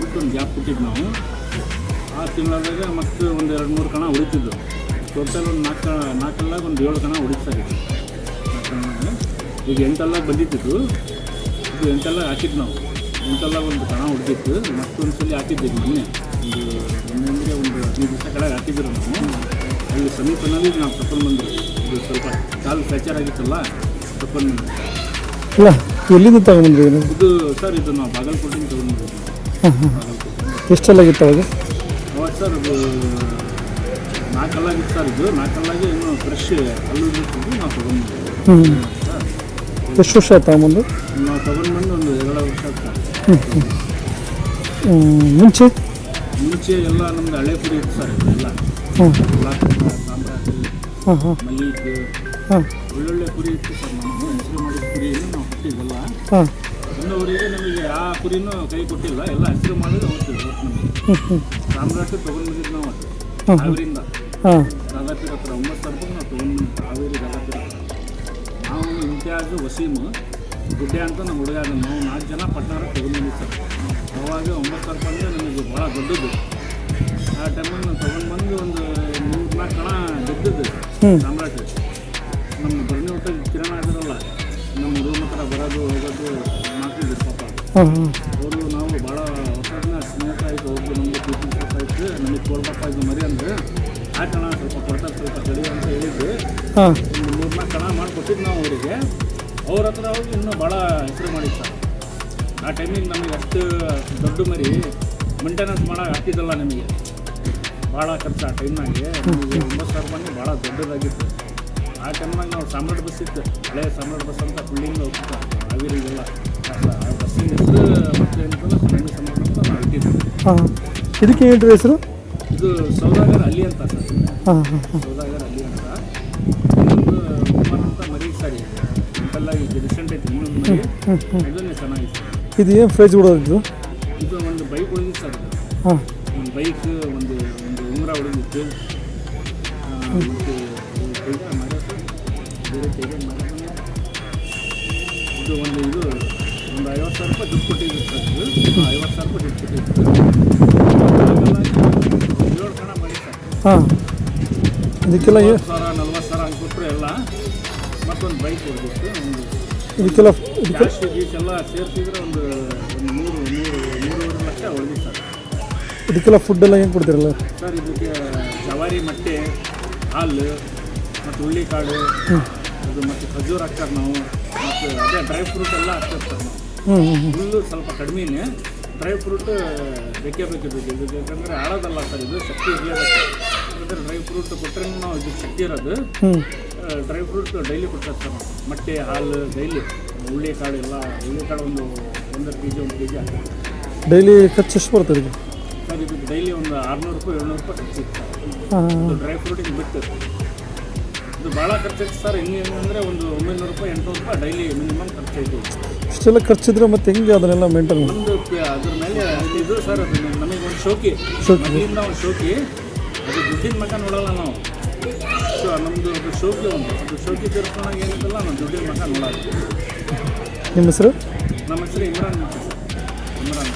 ಬಿಟ್ಟು ಒಂದು ಗ್ಯಾಪ್ ಕೊಟ್ಟಿದ್ದು ನಾವು. ಆ ತಿಂಗಳಾದಾಗ ಮತ್ತೆ ಒಂದು ಎರಡು ಮೂರು ಕಣ ಉಳಿತಿದ್ದು ಟೋಟಲ್ ಒಂದು ನಾಲ್ಕು ನಾಲ್ಕಲ್ಲಾಗ ಒಂದು ಏಳು ಕಣ ಉಳಿತಾಗಿತ್ತು ಈಗ ಎಂಟಲ್ಲ ಬಂದಿತ್ತು ಇದು ಎಂಟಲ್ಲ ಹಾಕಿದ್ದು ನಾವು. ಎಂಟಲ್ಲ ಒಂದು ಕಣ ಹೊಡೆದಿತ್ತು ಮತ್ತೊಂದು ಸಲ ಹಾಕಿದ್ದೆ ಮೊನ್ನೆ. ಒಂದು ಮೊನ್ನೆ ಒಂದು ಹದಿನೈದು ದಿವಸ ಕಡೆ ಹಾಕಿದ್ರು ನಾವು. ಅಲ್ಲಿ ಸಮೀಪನಲ್ಲಿ ನಾವು ತಕೊಂಡು ಬಂದರು ಇದು ಸ್ವಲ್ಪ ಕಾಲು ಫ್ರ್ಯಾಕ್ಚರ್ ಆಗಿತ್ತಲ್ಲ ತಕೊಂಡು ಬಂದರು ಇಲ್ಲ ಎಲ್ಲಿಂದ ತಗೊಂಡ್ರಿ ಇದು? ಸರ್ ಇದು ನಾವು ಬಾಗಲಕೋಟೆಯಿಂದ ತಗೊಂಡ್ಬಂದಿದ್ದೀವಿ ಹಾಂ ಹಾಂ ಎಷ್ಟೆಲ್ಲಾಗಿತ್ತು ಅವಾಗ? ಅವಾಗ ಸರ್ ಅದು ನಾಲ್ಕಲ್ಲಾಗಿತ್ತು ಸರ್ ಇದು ನಾಲ್ಕಲ್ಲಾಗಿ ಇನ್ನೂ ಫ್ರೆಶ್ ಅಲ್ಲೂ ಇರ್ತಿದ್ದು ನಾವು ಹ್ಞೂ ಎಷ್ಟು ವರ್ಷ ಆಯ್ತು ತಗೊಂಬಂದು ನಾವು ತೊಗೊಂಡ್ಬಂದು ಒಂದು ಎರಡು ವರ್ಷ ಹ್ಮ್, ಮುಂಚೆ? ಮುಂಚೆ ಎಲ್ಲ ನಮ್ದು ಹಳೆ ಪುರಿ ಇತ್ತು ಸರ್ ಎಲ್ಲ ಹಾಂ ಹ್ಞೂ ಸಾಮ್ರಾಟಿ ಹಾಂ ಹಾಂ ಮಲ್ಲಿಗೆ ಹಾಂ ಒಳ್ಳೊಳ್ಳೆ ಪುರಿ ಇತ್ತು ಸರ್ ನಮಗೆ ಹೆಸರು ಮಾಡಿದ ಪುರಿಯನ್ನು ನಾವು ಕೊಟ್ಟಿದ್ದೆಲ್ಲ ಹಾಂ. ಇನ್ನೊವರಿಗೆ ನಮಗೆ ಆ ಕುರಿನೂ ಕೈ ಕೊಟ್ಟಿಲ್ಲ ಎಲ್ಲ ಹಸಿರು ಮಾಡಿದ್ರೆ ಹೋಗ್ತೀವಿ ಒಟ್ಟು ನಮಗೆ. ಸಾಮ್ರಾಟ್ ತೊಗೊಂಡ್ಬಂದಿದ್ದು ನಾವು ಅದು. ಅವರಿಂದ ದಾದಾಪೀರ್ ಹತ್ರ ಒಂಬತ್ತು ಸಾವಿರ ರೂಪಾಯಿ ನಾವು ತಗೊಂಡು ಹಾವೇರಿ ಹತ್ರ. ನಾವು ಇಂತಿಯಾಜು ವಸೀಮು ಗುಡ್ಡೆ ಅಂತ ನಮ್ಮ ಹುಡುಗ ನಾವು ನಾಲ್ಕು ಜನ ಪಟ್ನಾರ ತೊಗೊಂಡಿದ್ದೀವಿ ಸರ್. ಅವಾಗ ಒಂಬತ್ತು ಸಾವಿರ ರೂಪಾಯಿ ಅಂದರೆ ನಮಗೆ ಭಾಳ ದೊಡ್ಡದು. ಆ ಟೈಮಲ್ಲಿ ನಾವು ತಗೊಂಡು ಬಂದು ಒಂದು ಮೂರು ನಾಲ್ಕು ಕಣ ದೊಡ್ಡದ್ದು ಸಾಮ್ರಾಟ್ ನಮ್ಮ ಬರ್ಣಿ ಊಟ ಕಿರಣ ಆಗಿರಲ್ಲ ನಮ್ಮ ರೂಮ್ ಹತ್ರ ಬರೋದು ಹೋಗೋದು ಪಾಪ ಅವರು ನಾವು ಭಾಳ ಹೊಸದನ್ನ ಸ್ನೇಹಿತ ಆಯಿತು ಒಬ್ಬರು ನಮಗೆ ಪ್ರೀತಿ ಆಯ್ತು ನಮಗೆ ಕೊಡ್ಬೇಕ ಇದು ಮರಿ ಅಂದ್ರೆ ಕಣ ಸ್ವಲ್ಪ ಕೊಡ್ತಾರೆ ಸ್ವಲ್ಪ ತಡಿ ಅಂತ ಹೇಳಿದ್ವಿ ಒಂದು ಮೂರು ನಾಲ್ಕು ಕಣ ಮಾಡಿಕೊಟ್ಟಿದ್ದು ನಾವು ಅವರಿಗೆ ಅವ್ರ ಹತ್ರ ಹೋಗಿ ಇನ್ನೂ ಭಾಳ ಹೆಸರು ಮಾಡಿದ್ದು ಸರ್ ಆ ಟೈಮಿಗೆ ನಮಗೆ ಅಷ್ಟು ದೊಡ್ಡ ಮರಿ ಮೇಂಟೆನೆನ್ಸ್ ಮಾಡೋಕೆ ಆಗ್ತಿದ್ದಲ್ಲ ನಿಮಗೆ ಭಾಳ ಖರ್ಚು ಆ ಟೈಮ್ನಾಗೆ ನಮಗೆ ಒಂಬತ್ತು ಸಾವಿರ ರೂಪಾಯಿ ಭಾಳ ದೊಡ್ಡದಾಗಿತ್ತು ಆ ಟೈಮ್ನಾಗ ನಾವು ಸಾಮ್ರಾಟ್ ಬಸ್ ಇತ್ತು. ಹಳೆ ಸಾಮ್ರಾಟ್ ಬಸ್ ಅಂತ ಫುಲ್ಲಿಂಗ್ ಹೋಗ್ತಾ ಹಾವೇರಿಗೆಲ್ಲ ಹಾಂ. ಇದಕ್ಕೆ ಹೇಳ್ರಿ ಹೆಸರು? ಇದು ಸೌದಾಗರ್ ಅಲ್ಲಿ ಅಂತ ಸರ್. ಹಾಂ ಹಾಂ ಹಾಂ. ಸೌದಾಗರ್ ಅಲ್ಲಿ ಅಂತ. ಇನ್ನೊಂದು ಅಂತ ಮರಿ ಸರಿ. ಅಂತೆಲ್ಲ ಡಿಸೆಂಟ್ ಐತಿ ಇನ್ನೊಂದು ಮರಿ. ಇದನ್ನೇ ಚೆನ್ನಾಗಿತ್ತು ಇದು ಏನು ಪ್ರೈಸ್ ಕೊಡೋದು ಇದು ಒಂದು ಬೈಕ್ ಉಳಿದಿತ್ತು ಸರ್ ಹಾಂ. ಒಂದು ಬೈಕ್ ಒಂದು ಒಂದು ಉಂಗ್ರ ಉಳಿದಿತ್ತು ಮತ್ತು ಇದು ಒಂದು ಇದು ಐವತ್ತು ಸಾವಿರ ರೂಪಾಯಿ ದುಡ್ಡು ಕೊಟ್ಟಿದ್ದೀವಿ ಸರ್. ಇದು ಐವತ್ತು ಸಾವಿರ ರೂಪಾಯಿ ದುಡ್ಡು ಕೊಟ್ಟಿದ್ದು ಏಳು ಕಣ ಮಾಡಿ ಸರ್. ಹಾಂ. ಇದಕ್ಕೆಲ್ಲ ಏನು ಸಾವಿರ ನಲ್ವತ್ತು ಸಾವಿರ ಹಾಕ್ಬಿಟ್ರು ಎಲ್ಲ ಮತ್ತೊಂದು ಬೈಕ್ ಹೊಡೆದಿತ್ತು. ಒಂದು ಇದಕ್ಕೆಲ್ಲ ಇದಕ್ಕೆ ಕ್ಯಾಶ್ ಗೀಶ್ ಎಲ್ಲ ಸೇರಿಸಿದ್ರೆ ಒಂದು ಒಂದು ಮೂರು ಮೂರು ಮೂರುವರೆ ಲಕ್ಷ ಹೊಡೆದಿತ್ತು ಸರ್. ಇದಕ್ಕೆಲ್ಲ ಫುಡ್ ಎಲ್ಲ ಏನು ಕೊಡ್ತೀರಲ್ಲ? ಸರ್ ಇದಕ್ಕೆ ಜವಾರಿ ಮೊಟ್ಟೆ ಹಾಲು ಮತ್ತು ಹುಳ್ಳಿಕಾಳು ಅದು ಮತ್ತು ಖಜೂರ್ ಹಾಕ್ತಾರೆ ನಾವು. ಮತ್ತು ಅದೇ ಡ್ರೈ ಫ್ರೂಟ್ ಎಲ್ಲ ಹಾಕ್ತಾರೆ ಸರ್ ನಾವು. ಹುಲ್ಲು ಸ್ವಲ್ಪ ಕಡಿಮೆನೇ ಡ್ರೈ ಫ್ರೂಟ್ ಬೇಕೇ ಬೇಕು ಇದು ಯಾಕಂದರೆ ಆಳೋದಲ್ಲ ಸರ್ ಇದು ಶಕ್ತಿ ಇರಲಿಲ್ಲ ಯಾಕಂದರೆ ಡ್ರೈ ಫ್ರೂಟ್ ಕೊಟ್ಟರೆ ನಾವು ಇದು ಶಕ್ತಿ ಇರೋದು. ಡ್ರೈ ಫ್ರೂಟ್ ಡೈಲಿ ಕೊಡ್ತಾರೆ ಸರ್ ಮೊಟ್ಟೆ ಹಾಲು ಡೈಲಿ. ಹುಳ್ಳಿಕಾಳು ಎಲ್ಲ ಹುಳ್ಳಿಕಾಳು ಒಂದು ಒಂದರ ಕೆ ಜಿ ಒಂದು ಕೆ ಜಿ ಹಾಕ್ತಾರೆ. ಡೈಲಿ ಖರ್ಚು ಎಷ್ಟು ಬರ್ತದೆ ಇದು ಸರ್ ಇದು ಡೈಲಿ ಒಂದು ಆರುನೂರು ರೂಪಾಯಿ ಏಳ್ನೂರು ರೂಪಾಯಿ ಖರ್ಚು ಇತ್ತು ಡ್ರೈ ಫ್ರೂಟಿಗೆ ಬಿಟ್ಟು. ಇದು ಭಾಳ ಖರ್ಚಾಯ್ತು ಸರ್. ಹೆಂಗೆ ಅಂದರೆ ಒಂದು ಒಂಬೈನೂರು ರೂಪಾಯಿ ಎಂಟುನೂರು ರೂಪಾಯಿ ಡೈಲಿ ಮಿನಿಮಮ್ ಖರ್ಚಾಯ್ತು. ಇಷ್ಟೆಲ್ಲ ಖರ್ಚಿದ್ರೆ ಮತ್ತೆ ಹೆಂಗೆ ಅದನ್ನೆಲ್ಲ ಮೇಂಟೈನ್ ಒಂದು ಅದ್ರ ಮೇಲೆ ಇದು ಸರ್ ಅದು ನಮಗೆ ಒಂದು ಶೋಕಿ. ಮೊದಲಿಂದ ಒಂದು ಶೋಕಿ. ಅದು ದುಡ್ಡಿನ ಮಕ ನೋಡಲ್ಲ ನಾವು. ಸೊ ನಮ್ಮದು ಅದು ಶೋಕಿ ಒಂದು. ಅದು ಶೋಕಿ ತಿರ್ಕೊಂಡಾಗ ಏನಿತ್ತಲ್ಲ ನಾವು ದುಡ್ಡಿನ ಮಟ್ಟ ನೋಡೋದು ನಿಮ್ಮ ಹೆಸರು? ನಮ್ಮ ಹೆಸರು ಇಮ್ರಾನ್ ಅಂತ. ಸರ್ ಇಮ್ರಾನ್.